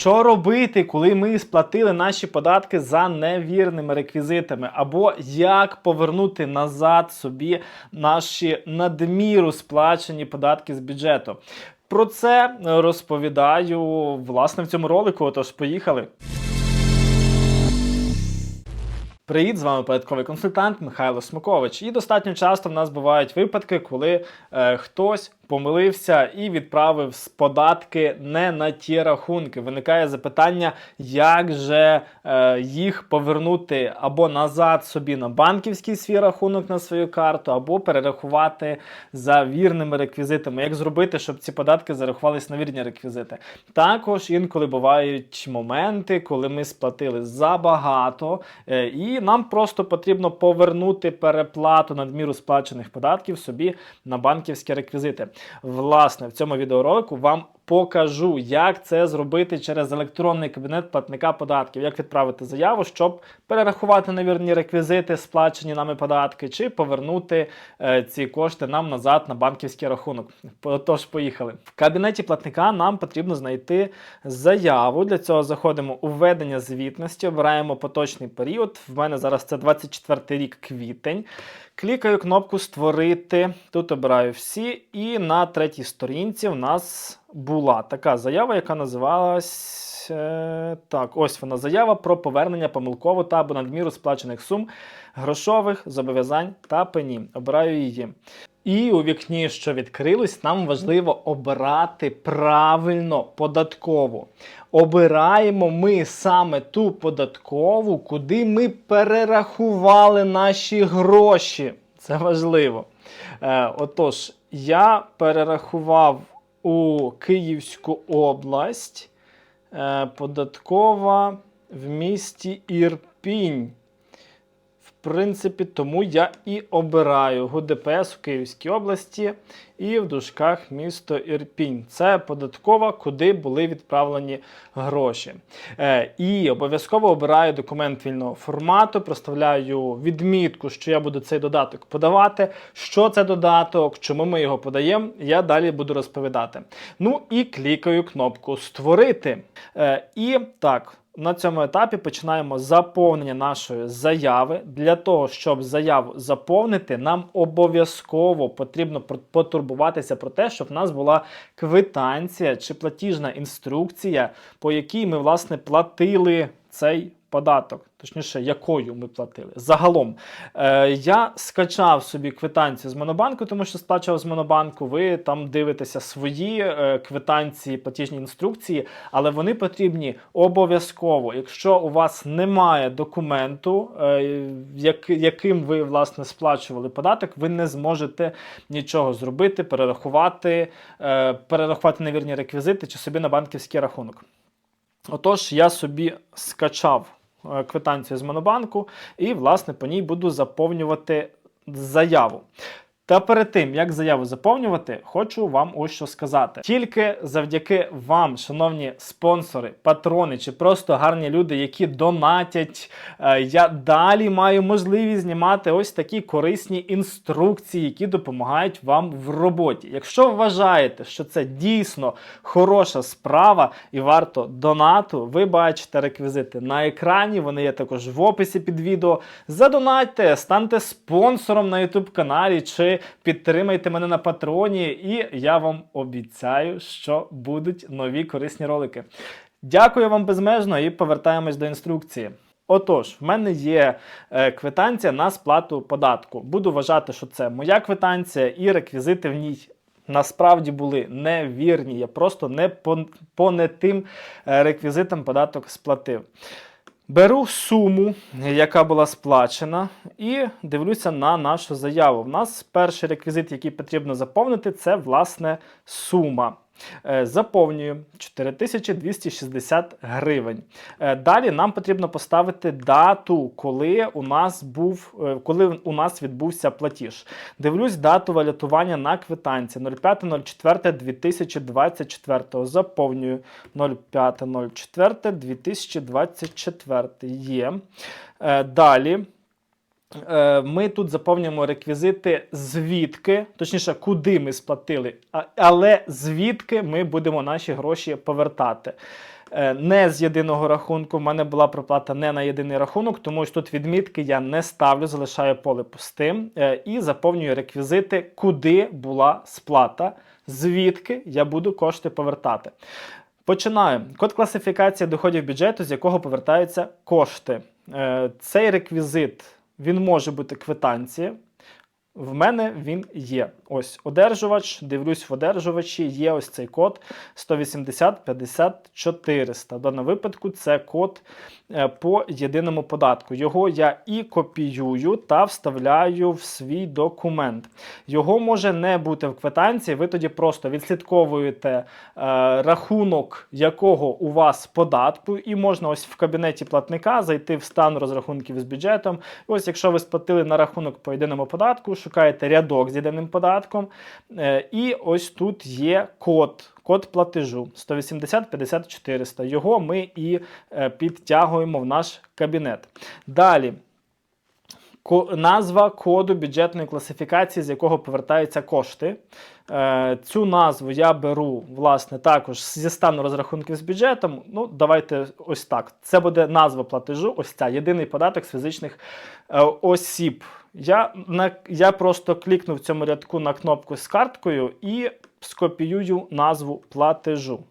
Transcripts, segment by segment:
Що робити, коли ми сплатили наші податки за невірними реквізитами? Або як повернути назад собі наші надміру сплачені податки з бюджету? Про це розповідаю власне в цьому ролику. Отож, поїхали. Привіт, з вами податковий консультант Михайло Смокович. І достатньо часто в нас бувають випадки, коли е, хтось помилився і відправив з податки не на ті рахунки. Виникає запитання, як же е, їх повернути або назад собі на банківський свій рахунок на свою карту, або перерахувати за вірними реквізитами. Як зробити, щоб ці податки зарахувались на вірні реквізити? Також інколи бувають моменти, коли ми сплатили забагато, е, і нам просто потрібно повернути переплату надміру сплачених податків собі на банківські реквізити. Власне, в цьому відеоролику вам покажу, як це зробити через електронний кабінет платника податків, як відправити заяву, щоб перерахувати невірні реквізити, сплачені нами податки, чи повернути е, ці кошти нам назад на банківський рахунок. Тож, поїхали. В кабінеті платника нам потрібно знайти заяву. Для цього заходимо у введення звітності, обираємо поточний період. В мене зараз це 24 рік квітень. Клікаю кнопку Створити. Тут обираю всі, і на третій сторінці в нас була така заява, яка називалась. е, Так, ось вона заява про повернення помилково та або надміру сплачених сум, грошових зобов'язань та пені. Обираю її. І у вікні, що відкрилось, нам важливо обирати правильно податкову. Обираємо ми саме ту податкову, куди ми перерахували наші гроші. Це важливо. Е, отож, я перерахував у Київську область е, податкова в місті Ірпінь. В принципі, тому я і обираю ГУДПС у Київській області і в дужках місто Ірпінь. Це податкова, куди були відправлені гроші. Е, і обов'язково обираю документ вільного формату, проставляю відмітку, що я буду цей додаток подавати. Що це додаток, чому ми його подаємо, я далі буду розповідати. Ну і клікаю кнопку Створити. Е, і так. На цьому етапі починаємо заповнення нашої заяви. Для того, щоб заяву заповнити, нам обов'язково потрібно пр- потурбуватися про те, щоб в нас була квитанція чи платіжна інструкція, по якій ми власне платили цей податок, точніше, якою ми платили. Загалом е, я скачав собі квитанцію з Монобанку, тому що сплачував з Монобанку. Ви там дивитеся свої е, квитанції, платіжні інструкції, але вони потрібні обов'язково. Якщо у вас немає документу, е, як, яким ви власне сплачували податок, ви не зможете нічого зробити, перерахувати, е, перерахувати невірні реквізити чи собі на банківський рахунок. Отож, я собі скачав квитанцію з Монобанку і, власне, по ній буду заповнювати заяву. Та перед тим, як заяву заповнювати, хочу вам ось що сказати. Тільки завдяки вам, шановні спонсори, патрони чи просто гарні люди, які донатять, е, я далі маю можливість знімати ось такі корисні інструкції, які допомагають вам в роботі. Якщо вважаєте, що це дійсно хороша справа і варто донату, ви бачите реквізити на екрані. Вони є також в описі під відео. Задонатьте, станьте спонсором на YouTube каналі чи підтримайте мене на патроні, і я вам обіцяю, що будуть нові корисні ролики. Дякую вам безмежно і повертаємось до інструкції. Отож, в мене є е, квитанція на сплату податку. Буду вважати, що це моя квитанція, і реквізити в ній насправді були невірні. Я просто не по, по не тим е, реквізитам податок сплатив. Беру суму, яка була сплачена, і дивлюся на нашу заяву. У нас перший реквізит, який потрібно заповнити, це власне сума. Е, Заповнюю 4260 гривень. Е, Далі нам потрібно поставити дату, коли у нас був, е, коли у нас відбувся платіж. Дивлюсь дату валютування на квитанції 05.04.2024. Заповнюю 05.04.2024. Є. Далі. Е, Ми тут заповнюємо реквізити, звідки, точніше, куди ми сплатили, але звідки ми будемо наші гроші повертати. е, не з єдиного рахунку. В мене була проплата не на єдиний рахунок, тому ось тут відмітки я не ставлю, залишаю поле пустим е, і заповнюю реквізити, куди була сплата, звідки я буду кошти повертати. Починаю. Код класифікації доходів бюджету, з якого повертаються кошти. Цей реквізит він може бути квитанція. В мене він є. Ось одержувач. Дивлюсь в одержувачі. Є ось цей код 180 50 400. В даному випадку це код е, по єдиному податку. Його я і копіюю та вставляю в свій документ. Його може не бути в квитанції. Ви тоді просто відслідковуєте е, рахунок, якого у вас податку, і можна ось в кабінеті платника зайти в стан розрахунків з бюджетом. Ось, якщо ви сплатили на рахунок по єдиному податку, шукаєте рядок з єдиним податком, е, і ось тут є код. Код платежу 180 50 400. Його ми і е, підтягуємо в наш кабінет. Далі. Назва коду бюджетної класифікації, з якого повертаються кошти. Е, Цю назву я беру, власне, також зі стану розрахунків з бюджетом. Ну, давайте ось так. Це буде назва платежу, ось ця єдиний податок з фізичних осіб. Я, на, я просто клікну в цьому рядку на кнопку з карткою і скопіюю назву платежу.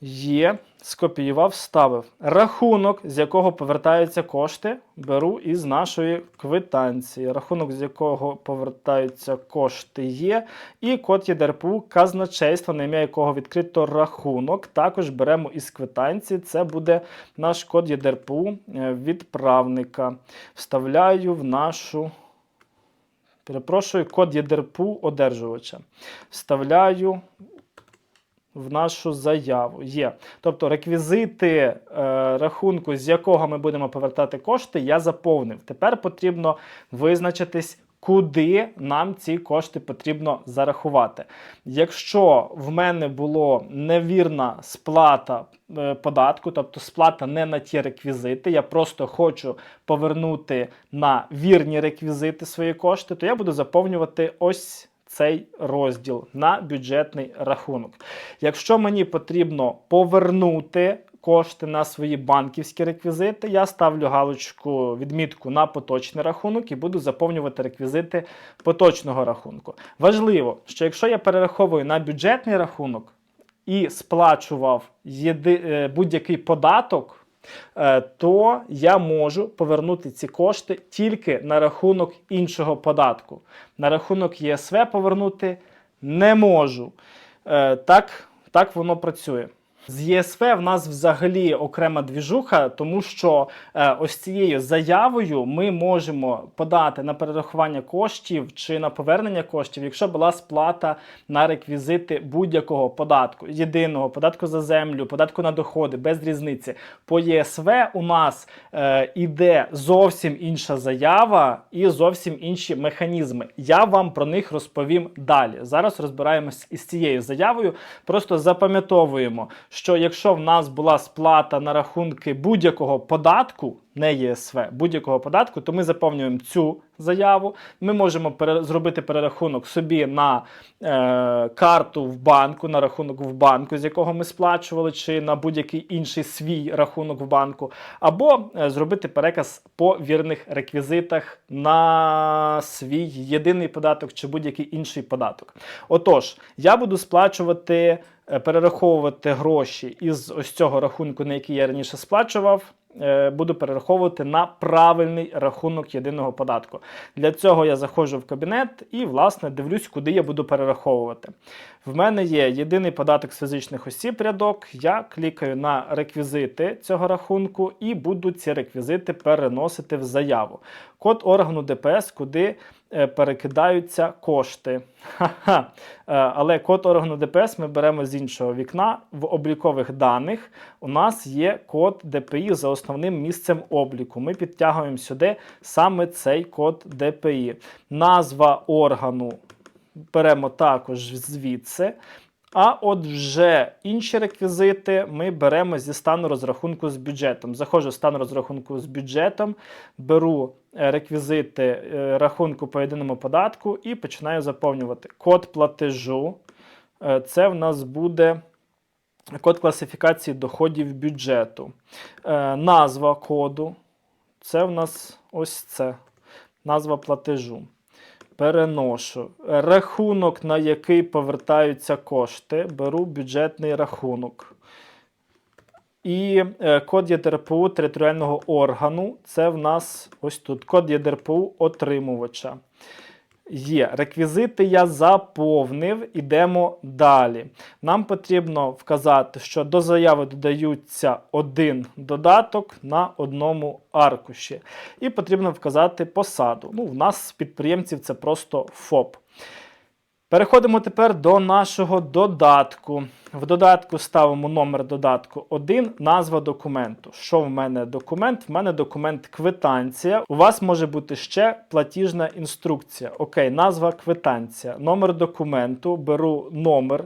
Є, скопіював, вставив. Рахунок, з якого повертаються кошти, беру із нашої квитанції. Рахунок, з якого повертаються кошти, є. І код ЄДРПУ, казначейство, на ім'я якого відкрито рахунок. Також беремо із квитанції. Це буде наш код ЄДРПУ е, відправника. Вставляю в нашу. Перепрошую, код ЄДРПУ одержувача. Вставляю в нашу заяву. Є. Тобто реквізити е, рахунку, з якого ми будемо повертати кошти, я заповнив. Тепер потрібно визначитись. Куди нам ці кошти потрібно зарахувати? Якщо в мене була невірна сплата е, податку, тобто сплата не на ті реквізити, я просто хочу повернути на вірні реквізити свої кошти, то я буду заповнювати ось цей розділ на бюджетний рахунок. Якщо мені потрібно повернути кошти на свої банківські реквізити, я ставлю галочку відмітку на поточний рахунок і буду заповнювати реквізити поточного рахунку. Важливо, що якщо я перераховую на бюджетний рахунок і сплачував е, будь-який податок. Е, То я можу повернути ці кошти тільки на рахунок іншого податку. На рахунок ЄСВ повернути не можу. Е, Так, так воно працює. З ЄСВ в нас взагалі окрема двіжуха, тому що е, ось цією заявою ми можемо подати на перерахування коштів чи на повернення коштів, якщо була сплата на реквізити будь-якого податку, єдиного податку за землю, податку на доходи, без різниці. По ЄСВ у нас е, іде зовсім інша заява і зовсім інші механізми. Я вам про них розповім далі. Зараз розбираємось із цією заявою. Просто запам'ятовуємо, що якщо в нас була сплата на рахунки будь-якого податку, не ЄСВ, будь-якого податку, то ми заповнюємо цю заяву. Ми можемо пере- зробити перерахунок собі на е, карту в банку, на рахунок в банку, з якого ми сплачували, чи на будь-який інший свій рахунок в банку, або е, зробити переказ по вірних реквізитах на свій єдиний податок чи будь-який інший податок. Отож, я буду сплачувати, е, перераховувати гроші із ось цього рахунку, на який я раніше сплачував буду перераховувати на правильний рахунок єдиного податку. Для цього я заходжу в кабінет і, власне, дивлюсь, куди я буду перераховувати. В мене є єдиний податок з фізичних осіб рядок. Я клікаю на реквізити цього рахунку і буду ці реквізити переносити в заяву. Код органу ДПС, куди е, перекидаються кошти. Ха-ха. Е, Але код органу ДПС ми беремо з іншого вікна. В облікових даних у нас є код ДПІ за основним місцем обліку. Ми підтягуємо сюди саме цей код ДПІ. Назва органу беремо також звідси. А от вже інші реквізити ми беремо зі стану розрахунку з бюджетом. Заходжу в стан розрахунку з бюджетом, беру е, реквізити е, рахунку по єдиному податку і починаю заповнювати код платежу. Е, Це в нас буде код класифікації доходів бюджету, назва коду. Це в нас ось це. Назва платежу. Переношу. Рахунок, на який повертаються кошти. Беру бюджетний рахунок. І е, код ЄДРПУ територіального органу. Це в нас ось тут. Код ЄДРПУ отримувача. Є. Реквізити я заповнив. Ідемо далі. Нам потрібно вказати, що до заяви додаються один додаток на одному аркуші. І потрібно вказати посаду. Ну, в нас підприємців це просто ФОП. Переходимо тепер до нашого додатку. В додатку ставимо номер додатку 1, назва документу. Що в мене документ? В мене документ квитанція. У вас може бути ще платіжна інструкція. Окей, назва квитанція. Номер документу. Беру номер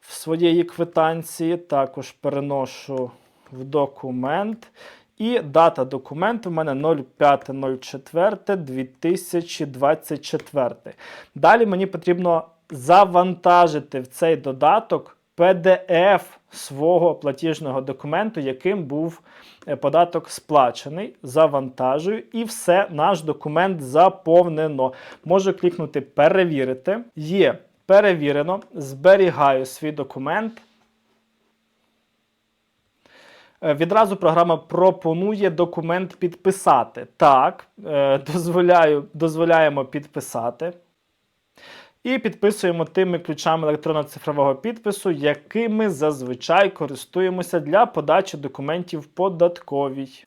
в своєї квитанції, також переношу в документ. І дата документу в мене 05.04.2024. Далі мені потрібно завантажити в цей додаток PDF свого платіжного документу, яким був е, податок сплачений. Завантажую, і все, наш документ заповнено. Можу клікнути перевірити. Є перевірено. Зберігаю свій документ. Е, Відразу програма пропонує документ підписати. Так, е, дозволяю, дозволяємо підписати. І підписуємо тими ключами електронно-цифрового підпису, якими зазвичай користуємося для подачі документів податковій.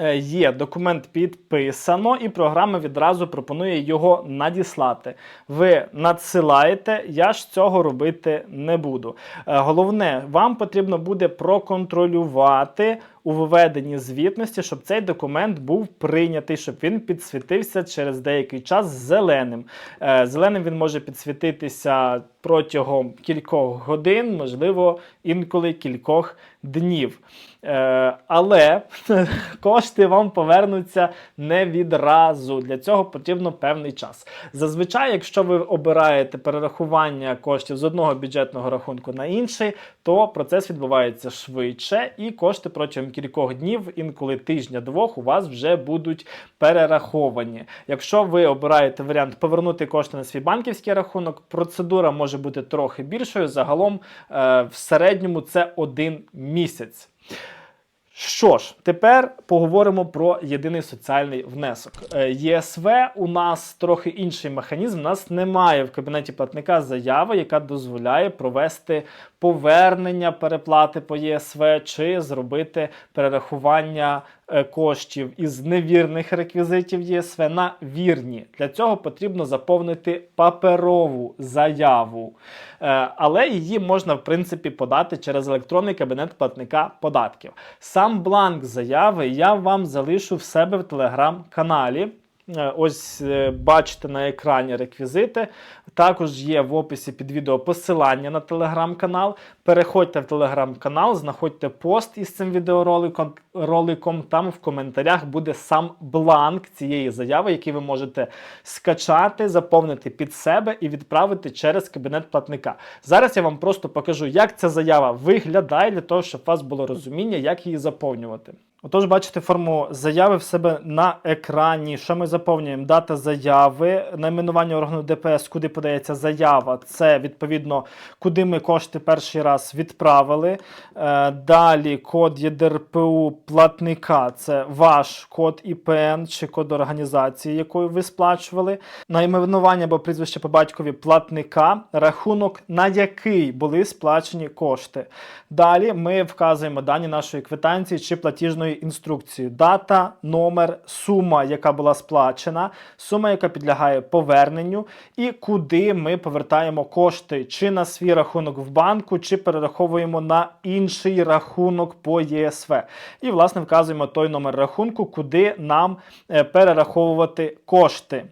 Е, Є документ підписано, і програма відразу пропонує його надіслати. Ви надсилаєте, я ж цього робити не буду. Е, Головне, вам потрібно буде проконтролювати у виведенні звітності, щоб цей документ був прийнятий, щоб він підсвітився через деякий час зеленим. Е, Зеленим він може підсвітитися протягом кількох годин, можливо, інколи кількох днів. Е, Але кошти вам повернуться не відразу. Для цього потрібно певний час. Зазвичай, якщо ви обираєте перерахування коштів з одного бюджетного рахунку на інший, то процес відбувається швидше, і кошти протягом кількох днів, інколи тижня-двох, у вас вже будуть перераховані. Якщо ви обираєте варіант повернути кошти на свій банківський рахунок, процедура може бути трохи більшою. Загалом е, в середньому це один місяць. Що ж, тепер поговоримо про єдиний соціальний внесок. Е, ЄСВ у нас трохи інший механізм. У нас немає в кабінеті платника заяви, яка дозволяє провести повернення переплати по ЄСВ чи зробити перерахування коштів із невірних реквізитів ЄСВ на вірні. Для цього потрібно заповнити паперову заяву, Е, але її можна в принципі подати через електронний кабінет платника податків. Сам бланк заяви я вам залишу в себе в телеграм-каналі. Е, Ось е, бачите на екрані реквізити. Також є в описі під відео посилання на телеграм-канал. Переходьте в телеграм-канал, знаходьте пост із цим відеороликом. Роликом. Там в коментарях буде сам бланк цієї заяви, який ви можете скачати, заповнити під себе і відправити через кабінет платника. Зараз я вам просто покажу, як ця заява виглядає, для того, щоб у вас було розуміння, як її заповнювати. Отож, бачите форму заяви в себе на екрані. Що ми заповнюємо? Дата заяви, найменування органу ДПС, куди подається заява. Це відповідно, куди ми кошти перший раз відправили. Е, далі код ЄДРПУ платника це ваш код ІПН чи код організації, якою ви сплачували. Найменування або прізвище по батькові платника, рахунок, на який були сплачені кошти. Далі ми вказуємо дані нашої квитанції чи платіжної інструкції. Дата, номер, сума, яка була сплачена, сума, яка підлягає поверненню, і куди ми повертаємо кошти, чи на свій рахунок в банку, чи перераховуємо на інший рахунок по ЄСВ. І, власне, вказуємо той номер рахунку, куди нам е, перераховувати кошти.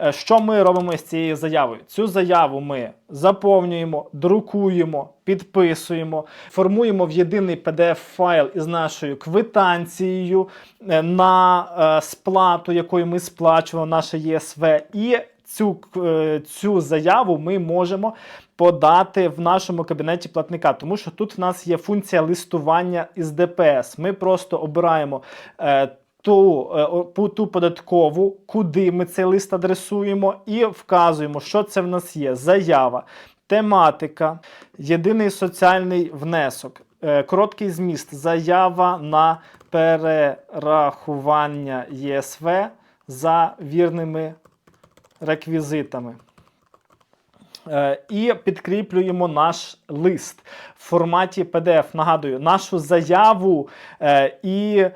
Е, Що ми робимо з цією заявою? Цю заяву ми заповнюємо, друкуємо, підписуємо, формуємо в єдиний PDF-файл із нашою квитанцією е, на сплату, якою ми сплачували наше ЄСВ. І цю, е, цю заяву ми можемо подати в нашому кабінеті платника, тому що тут в нас є функція листування із ДПС. Ми просто обираємо. Е, ту, е, ту податкову, куди ми цей лист адресуємо, і вказуємо, що це в нас є. Заява, тематика, єдиний соціальний внесок, короткий зміст, заява на перерахування ЄСВ за вірними реквізитами. Е, І підкріплюємо наш лист в форматі PDF. Нагадую, нашу заяву е, і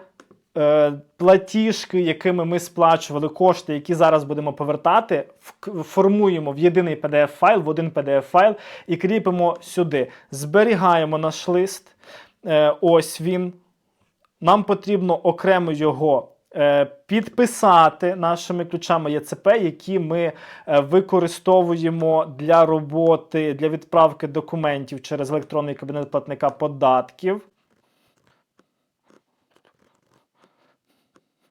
е, платіжки, якими ми сплачували кошти, які зараз будемо повертати, формуємо в єдиний PDF-файл, в один PDF-файл і кріпимо сюди. Зберігаємо наш лист. Ось він. Нам потрібно окремо його підписати нашими ключами ЄЦП, які ми е, використовуємо для роботи, для відправки документів через електронний кабінет платника податків.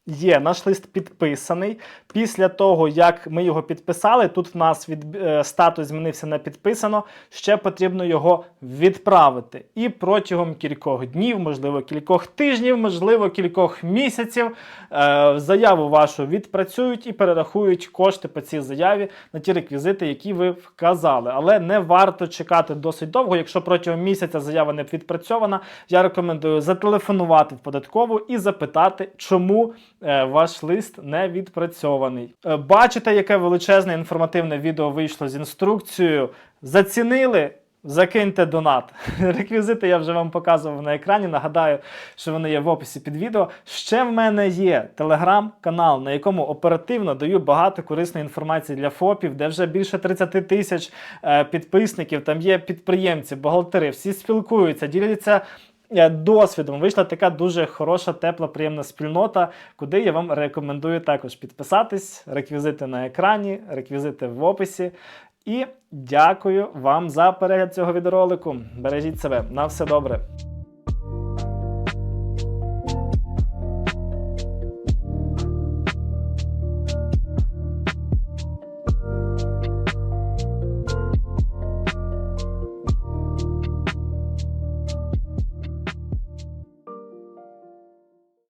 Є наш лист підписаний. Після того, як ми його підписали, тут в нас від, е, статус змінився на підписано. Ще потрібно його відправити. І протягом кількох днів, можливо, кількох тижнів, можливо, кількох місяців е, заяву вашу відпрацюють і перерахують кошти по цій заяві на ті реквізити, які ви вказали. Але не варто чекати досить довго. Якщо протягом місяця заява не відпрацьована, я рекомендую зателефонувати в податкову і запитати, чому ваш лист не відпрацьований. Е, бачите, яке величезне інформативне відео вийшло з інструкцією. Зацінили? Закиньте донат. Реквізити я вже вам показував на екрані. Нагадаю, що вони є в описі під відео. Ще в мене є телеграм-канал, на якому оперативно даю багато корисної інформації для ФОПів, де вже більше 30 тисяч е, підписників. Там є підприємці, бухгалтери, всі спілкуються, діляться. Е, Досвідом вийшла така дуже хороша, тепла, приємна спільнота, куди я вам рекомендую також підписатись. Реквізити на екрані, реквізити в описі. І дякую вам за перегляд цього відеоролику. Бережіть себе. На все добре.